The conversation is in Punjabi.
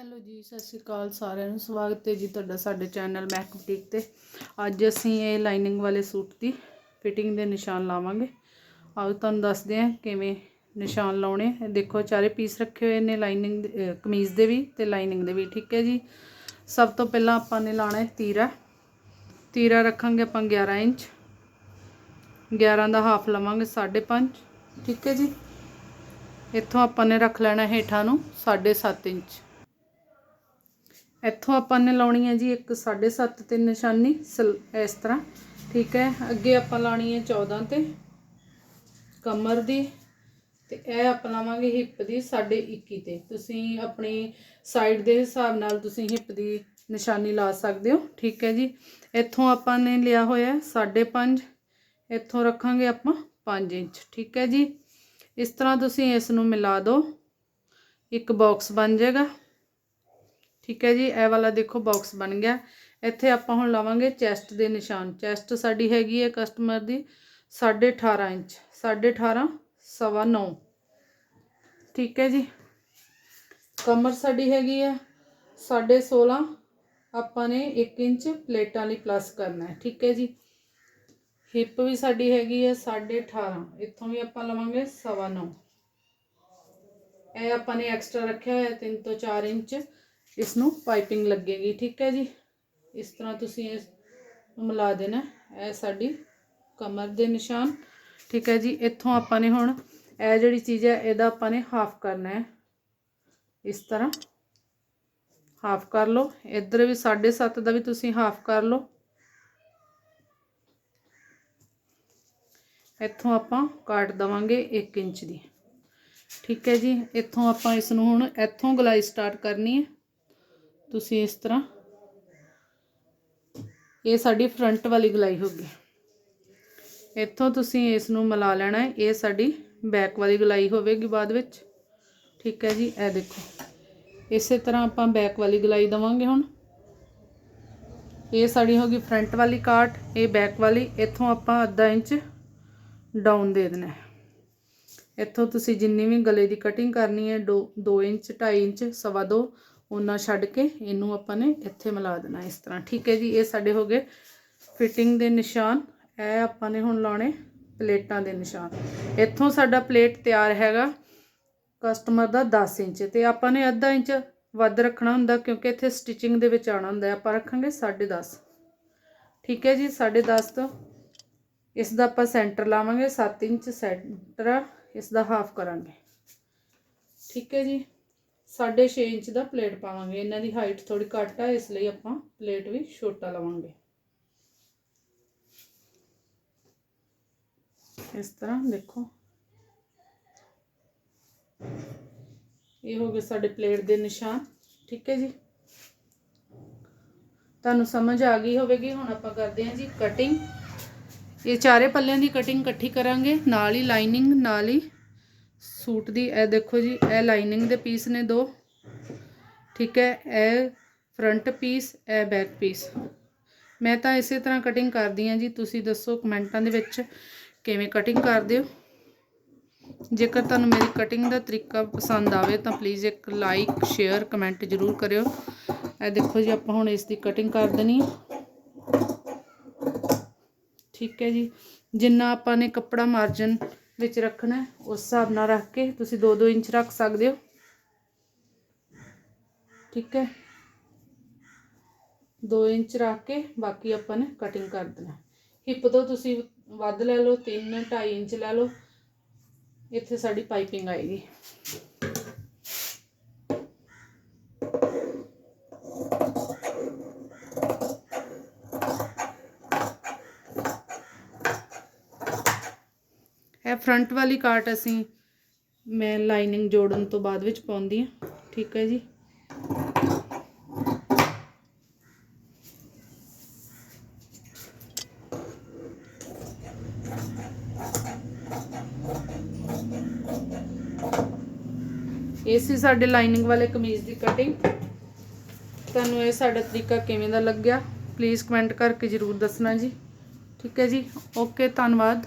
ਹੈਲੋ ਜੀ, ਸਤਿ ਸ਼੍ਰੀ ਅਕਾਲ ਸਾਰਿਆਂ ਨੂੰ। ਸਵਾਗਤ ਹੈ ਜੀ ਤੁਹਾਡਾ ਸਾਡੇ ਚੈਨਲ ਮੈਕ ਤੇ। ਅੱਜ ਅਸੀਂ ਇਹ ਲਾਈਨਿੰਗ ਵਾਲੇ ਸੂਟ ਦੀ ਫਿਟਿੰਗ ਦੇ ਨਿਸ਼ਾਨ ਲਾਵਾਂਗੇ। ਆਓ ਤੁਹਾਨੂੰ ਦੱਸਦੇ ਹਾਂ ਕਿਵੇਂ ਨਿਸ਼ਾਨ ਲਾਉਣੇ ਦੇਖੋ, ਚਾਰੇ ਪੀਸ ਰੱਖੇ ਹੋਏ ਨੇ ਲਾਈਨਿੰਗ ਕਮੀਜ਼ ਦੇ ਵੀ ਤੇ ਲਾਈਨਿੰਗ ਦੇ ਵੀ, ਠੀਕ ਹੈ ਜੀ? ਸਭ ਤੋਂ ਪਹਿਲਾਂ ਆਪਾਂ ਨੇ ਲਾਣਾ ਹੈ ਤੀਰਾ। ਤੀਰਾ ਰੱਖਾਂਗੇ ਆਪਾਂ 11 ਇੰਚ। 11 ਦਾ ਹਾਫ ਲਵਾਂਗੇ 5.5 ਠੀਕ ਹੈ ਜੀ? ਇੱਥੋਂ ਆਪਾਂ ਨੇ ਰੱਖ ਲੈਣਾ ਹੇਠਾਂ ਨੂੰ 7.5 ਇੰਚ। ਇੱਥੋਂ ਆਪਾਂ ਨੇ ਲਾਉਣੀ ਹੈ ਜੀ ਇੱਕ 7.5 ਤੇ ਨਿਸ਼ਾਨੀ ਸਲ- ਇਸ ਤਰ੍ਹਾਂ, ਠੀਕ ਹੈ? ਅੱਗੇ ਆਪਾਂ ਲਾਣੀ ਹੈ 14 ਤੇ ਕਮਰ ਦੀ, ਤੇ ਇਹ ਆਪਾਂ ਲਾਵਾਂਗੇ ਹਿੱਪ ਦੀ 21 ਤੇ। ਤੁਸੀਂ ਆਪਣੀ ਸਾਈਡ ਦੇ ਹਿਸਾਬ ਨਾਲ ਤੁਸੀਂ ਹਿੱਪ ਦੀ ਨਿਸ਼ਾਨੀ ਲਾ ਸਕਦੇ ਹੋ, ਠੀਕ ਹੈ ਜੀ? ਇੱਥੋਂ ਆਪਾਂ ਨੇ ਲਿਆ ਹੋਇਆ 5.5 ਇੱਥੋਂ ਰੱਖਾਂਗੇ ਆਪਾਂ 5 ਇੰਚ, ਠੀਕ ਹੈ ਜੀ? ਇਸ ਤਰ੍ਹਾਂ ਤੁਸੀਂ ਇਸ ਨੂੰ ਮਿਲਾ ਦਿਓ। ਇੱਕ ਬਾਕਸ ਬਣ ਜਾਏਗਾ। ਠੀਕ ਹੈ ਜੀ, ਇਹ ਵਾਲਾ ਦੇਖੋ ਬਾਕਸ ਬਣ ਗਿਆ। ਇੱਥੇ ਆਪਾਂ ਹੁਣ ਲਾਵਾਂਗੇ ਚੈਸਟ ਦੇ ਨਿਸ਼ਾਨ। ਚੈਸਟ ਸਾਡੀ ਹੈਗੀ ਹੈ ਕਸਟਮਰ ਦੀ 18.5 ਇੰਚ 18.5 ਸਵਾ 9 ਠੀਕ ਹੈ ਜੀ। ਕਮਰ ਸਾਡੀ ਹੈਗੀ ਹੈ 16.5 ਆਪਾਂ ਨੇ 1 ਇੰਚ ਪਲੇਟਾਂ ਲਈ ਪਲੱਸ ਕਰਨਾ ਹੈ। ਠੀਕ ਹੈ ਜੀ। ਹਿੱਪ ਵੀ ਸਾਡੀ ਹੈਗੀ ਹੈ 18.5 ਇੱਥੋਂ ਵੀ ਆਪਾਂ ਲਵਾਂਗੇ ਸਵਾ 9 ਇਹ ਆਪਾਂ ਨੇ ਐਕਸਟਰਾ ਰੱਖਿਆ ਹੋਇਆ 3 ਤੋਂ 4 ਇੰਚ। ਇਸ ਨੂੰ ਪਾਈਪਿੰਗ ਲੱਗੇਗੀ, ਠੀਕ ਹੈ ਜੀ? ਇਸ ਤਰ੍ਹਾਂ ਤੁਸੀਂ ਇਸ ਨੂੰ ਮਿਲਾ ਦੇਣਾ ਇਹ ਸਾਡੀ ਕਮਰ ਦੇ ਨਿਸ਼ਾਨ, ਠੀਕ ਹੈ ਜੀ? ਇੱਥੋਂ ਆਪਾਂ ਨੇ ਹੁਣ ਇਹ ਜਿਹੜੀ ਚੀਜ਼ ਹੈ, ਇਹਦਾ ਆਪਾਂ ਨੇ ਹਾਫ ਕਰਨਾ ਹੈ। ਇਸ ਤਰ੍ਹਾਂ ਹਾਫ ਕਰ ਲਓ। ਇੱਧਰ ਵੀ 7.5 ਦਾ ਵੀ ਤੁਸੀਂ ਹਾਫ ਕਰ ਲਓ। ਇੱਥੋਂ ਆਪਾਂ ਕਾਟ ਦਵਾਂਗੇ 1 ਇੰਚ ਦੀ। ਠੀਕ ਹੈ ਜੀ? ਇੱਥੋਂ ਆਪਾਂ ਇਸ ਨੂੰ ਹੁਣ ਇੱਥੋਂ ਗਲਾਈ ਸਟਾਰਟ ਕਰਨੀ ਹੈ। ਤੁਸੀਂ ਇਸ ਤਰ੍ਹਾਂ। ਇਹ ਸਾਡੀ ਫਰੰਟ ਵਾਲੀ ਗਲਾਈ ਹੋ ਗਈ। ਇੱਥੋਂ ਤੁਸੀਂ ਇਸ ਨੂੰ ਮਿਲਾ ਲੈਣਾ ਹੈ। ਇਹ ਸਾਡੀ ਬੈਕ ਵਾਲੀ ਗਲਾਈ ਹੋਵੇਗੀ ਬਾਅਦ ਵਿੱਚ। ਠੀਕ ਹੈ ਜੀ, ਇਹ ਦੇਖੋ। ਇਸੇ ਤਰ੍ਹਾਂ ਆਪਾਂ ਬੈਕ ਵਾਲੀ ਗਲਾਈ ਦਵਾਂਗੇ ਹੁਣ। ਇਹ ਸਾਡੀ ਹੋ ਗਈ ਫਰੰਟ ਵਾਲੀ ਕਾਟ ਇਹ ਬੈਕ ਵਾਲੀ। ਇੱਥੋਂ ਆਪਾਂ ਅੱਧਾ ਇੰਚ ਡਾਊਨ ਦੇ ਦੇਣਾ ਇੱਥੋਂ ਤੁਸੀਂ ਜਿੰਨੀ ਵੀ ਗਲੇ ਦੀ ਕਟਿੰਗ ਕਰਨੀ ਹੈ 2 ਇੰਚ 2.5 ਇੰਚ, ਸਵਾ ਦੋ ਉਹਨਾਂ ਛੱਡ ਕੇ ਇਹਨੂੰ ਆਪਾਂ ਨੇ ਇੱਥੇ ਮਿਲਾ ਦੇਣਾ ਇਸ ਤਰ੍ਹਾਂ। ਠੀਕ ਹੈ ਜੀ, ਇਹ ਸਾਡੇ ਹੋ ਗਏ ਫਿਟਿੰਗ ਦੇ ਨਿਸ਼ਾਨ। ਇਹ ਆਪਾਂ ਨੇ ਹੁਣ ਲਾਉਣੇ ਪਲੇਟਾਂ ਦੇ ਨਿਸ਼ਾਨ। ਇੱਥੋਂ ਸਾਡਾ ਪਲੇਟ ਤਿਆਰ ਹੈਗਾ ਕਸਟਮਰ ਦਾ 10 ਇੰਚ। ਤੇ ਆਪਾਂ ਨੇ ਅੱਧਾ ਇੰਚ ਵੱਧ ਰੱਖਣਾ ਹੁੰਦਾ ਕਿਉਂਕਿ ਇੱਥੇ ਸਟਿਚਿੰਗ ਦੇ ਵਿੱਚ ਆਣਾ ਹੁੰਦਾ ਆਪਾਂ ਰੱਖਾਂਗੇ 10.5 ਠੀਕ ਹੈ ਜੀ 10.5 ਤੋਂ ਇਸ ਦਾ ਆਪਾਂ ਸੈਂਟਰ ਲਾਵਾਂਗੇ। 7 ਇੰਚ ਸੈਂਟਰ ਇਸ ਦਾ ਹਾਫ ਕਰਾਂਗੇ। ਠੀਕ ਹੈ ਜੀ। 6.5 ਇੰਚ ਦਾ ਪਲੇਟ ਪਾਵਾਂਗੇ। ਇਹਨਾਂ ਦੀ ਹਾਈਟ ਥੋੜੀ ਘੱਟ ਆ, ਇਸ ਲਈ ਆਪਾਂ ਪਲੇਟ ਵੀ ਛੋਟਾ ਲਵਾਂਗੇ। ਇਸ ਤਰ੍ਹਾਂ ਦੇਖੋ। ਇਹ ਹੋ ਗਏ ਸਾਡੇ ਪਲੇਟ ਦੇ ਨਿਸ਼ਾਨ, ਠੀਕ ਹੈ ਜੀ? ਤੁਹਾਨੂੰ ਸਮਝ ਆ ਗਈ ਹੋਵੇਗੀ। ਹੁਣ ਆਪਾਂ ਕਰਦੇ ਹਾਂ ਜੀ ਕਟਿੰਗ ਇਹ ਚਾਰੇ ਪੱਲਿਆਂ ਦੀ ਕਟਿੰਗ ਇਕੱਠੀ ਕਰਾਂਗੇ। ਨਾਲ ਹੀ ਲਾਈਨਿੰਗ ਨਾਲ ਹੀ ਸੂਟ ਦੀ, ਇਹ ਦੇਖੋ ਜੀ, ਇਹ ਲਾਈਨਿੰਗ ਦੇ ਪੀਸ ਨੇ ਦੋ। ਠੀਕ ਹੈ, ਇਹ ਫਰੰਟ ਪੀਸ ਇਹ ਬੈਕ ਪੀਸ ਮੈਂ ਤਾਂ ਇਸੇ ਤਰ੍ਹਾਂ ਕਟਿੰਗ ਕਰਦੀ ਹਾਂ ਜੀ, ਤੁਸੀਂ ਦੱਸੋ ਕਮੈਂਟਾਂ ਦੇ ਵਿੱਚ ਕਿਵੇਂ ਕਟਿੰਗ ਕਰਦੇ ਹੋ। ਜੇਕਰ ਤੁਹਾਨੂੰ ਮੇਰੀ ਕਟਿੰਗ ਦਾ ਤਰੀਕਾ ਪਸੰਦ ਆਵੇ ਤਾਂ ਪਲੀਜ਼ ਇੱਕ ਲਾਈਕ ਸ਼ੇਅਰ ਕਮੈਂਟ ਜ਼ਰੂਰ ਕਰਿਓ। ਇਹ ਦੇਖੋ ਜੀ, ਆਪਾਂ ਹੁਣ ਇਸ ਦੀ ਕਟਿੰਗ ਕਰ ਦੇਣੀ ਠੀਕ ਹੈ ਜੀ, ਜਿੰਨਾ ਆਪਾਂ ਨੇ ਕੱਪੜਾ ਮਾਰਜਨ ਵਿੱਚ ਰੱਖਣਾ ਉਸ ਹਿਸਾਬ ਨਾਲ ਰੱਖ ਕੇ ਤੁਸੀਂ 2-2 ਇੰਚ ਰੱਖ ਸਕਦੇ ਹੋ। ਠੀਕ ਹੈ। 2 ਇੰਚ ਰੱਖ ਕੇ ਬਾਕੀ ਆਪਾਂ ਨੇ ਕਟਿੰਗ ਕਰ ਦੇਣਾ। ਹਿੱਪ ਤੋਂ ਤੁਸੀਂ ਵੱਧ ਲੈ ਲਓ 3 2.5 ਇੰਚ ਲੈ ਲਓ। ਇੱਥੇ ਸਾਡੀ ਪਾਈਪਿੰਗ ਆਏਗੀ। ਇਹ ਫਰੰਟ ਵਾਲੀ ਕਾਟ ਅਸੀਂ ਮੈਂ ਲਾਈਨਿੰਗ ਜੋੜਨ ਤੋਂ ਬਾਅਦ ਵਿੱਚ ਪਾਉਂਦੀ ਹਾਂ। ਠੀਕ ਹੈ ਜੀ। ਇਹ ਸੀ ਸਾਡੇ ਲਾਈਨਿੰਗ ਵਾਲੇ ਕਮੀਜ਼ ਦੀ ਕਟਿੰਗ ਤੁਹਾਨੂੰ ਇਹ ਸਾਡਾ ਤਰੀਕਾ ਕਿਵੇਂ ਦਾ ਲੱਗਿਆ? ਪਲੀਜ਼ ਕਮੈਂਟ ਕਰਕੇ ਜਰੂਰ ਦੱਸਣਾ ਜੀ। ਠੀਕ ਹੈ ਜੀ। ਓਕੇ ਧੰਨਵਾਦ।